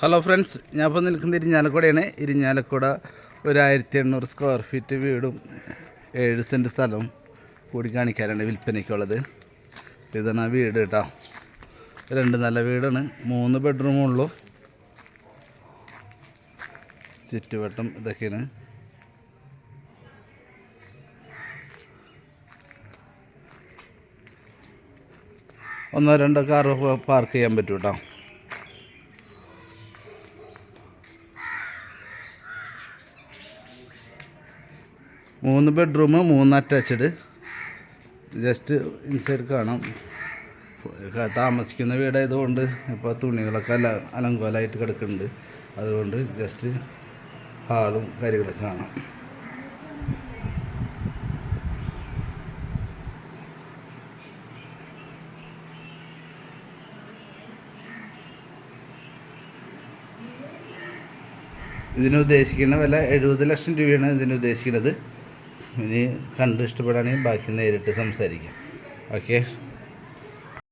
Hello friends ഞാൻ ഇപ്പോൾ നിൽക്കുന്നത് ഇരിഞ്ഞാലക്കുടയാണ്. ഇരിഞ്ഞാലക്കുട ഒരു ആയിരത്തി എണ്ണൂറ് സ്ക്വയർ ഫീറ്റ് വീടും ഏഴ് സെന്റ് സ്ഥലവും കൂടി കാണിക്കാനാണ് വിൽപ്പനയ്ക്കുള്ളത് ഇതാണ് ആ വീട് കേട്ടോ. രണ്ട് നല്ല വീടാണ്. മൂന്ന് ബെഡ്റൂമുള്ളൂ ചുറ്റുവട്ടം ഇതൊക്കെയാണ്. ഒന്നോ രണ്ടോ കാർ പാർക്ക് ചെയ്യാൻ പറ്റും കേട്ടോ. മൂന്ന് ബെഡ്റൂം മൂന്ന് അറ്റാച്ച്ഡ് ജസ്റ്റ് ഇൻസൈഡ് കാണാം. താമസിക്കുന്ന വീടായതുകൊണ്ട് ഇപ്പോൾ തുണികളൊക്കെ അല അലങ്കോലമായിട്ട് കിടക്കുന്നുണ്ട്. അതുകൊണ്ട് ജസ്റ്റ് ഹാളും കാര്യങ്ങളൊക്കെ കാണാം. ഇതിനുദ്ദേശിക്കുന്ന വില എഴുപത് ലക്ഷം രൂപയാണ് ഇതിന് ഉദ്ദേശിക്കുന്നത്. ഇനി കണ്ട് ഇഷ്ടപ്പെടുകയാണെങ്കിൽ ബാക്കി നേരിട്ട് സംസാരിക്കാം. ഓക്കെ?